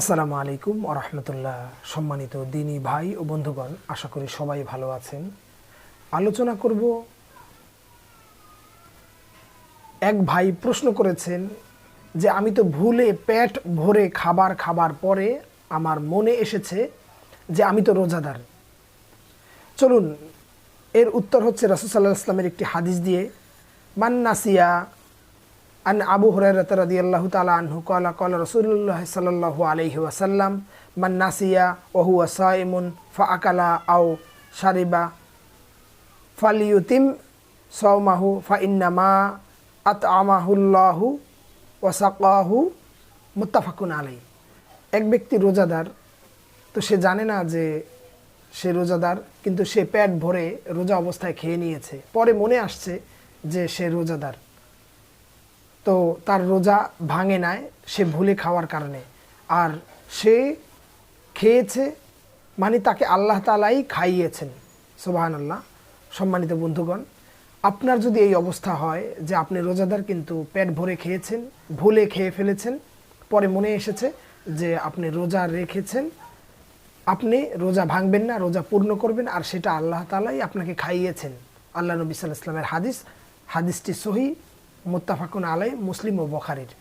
আসসালামু আলাইকুম রহমতুল্লাহ। সম্মানিত দিনী ভাই ও বন্ধুগণ, আশা করি সবাই ভালো আছেন। আলোচনা করব এক ভাই প্রশ্ন করেছেন যে, আমি তো ভুলে পেট ভরে খাবার খাবার পরে আমার মনে এসেছে যে, আমি তো রোজাদার। চলুন, এর উত্তর হচ্ছে রসুসাল্লাহ ইসলামের একটি হাদিস দিয়ে, মান নাসিয়া আন আবু হুরায়রা রাদিয়াল্লাহু তাআলা আনহু ক্বালা ক্বালা রাসূলুল্লাহ সাল্লাল্লাহু আলাইহি ওয়াসাল্লাম, মান নাসিয়া ওয়া হুয়া সাইমুন ফাআকালা আও শারিবা ফালিয়ুতিম সাওমাহু ফাইন্নামা আতআমাহুল্লাহু ওয়া সাকাহু মুত্তাফাকুন আলাই এক ব্যক্তি রোজাদার, তো সে জানে না যে সে রোজাদার, কিন্তু সে পেট ভরে রোজা অবস্থায় খেয়ে নিয়েছে। পরে মনে আসছে যে সে রোজাদার। তো তার রোজা ভাঙে নাই, সে ভুলে খাওয়ার কারণে। আর সে খেয়েছে মানে তাকে আল্লাহ তালাই খাইয়েছেন সোবাহান আল্লাহ সম্মানিত বন্ধুগণ, আপনার যদি এই অবস্থা হয় যে আপনি রোজাদার কিন্তু পেট ভরে খেয়েছেন, ভুলে খেয়ে ফেলেছেন, পরে মনে এসেছে যে আপনি রোজা রেখেছেন, আপনি রোজা ভাঙবেন না, রোজা পূর্ণ করবেন, আর সেটা আল্লাহ তালাই আপনাকে খাইয়েছেন। আল্লাহ নবী সাল্লাহ ইসলামের হাদিস, হাদিসটি সহি মোত্তাফাকুন আলাই মুসলিম ও বখারির।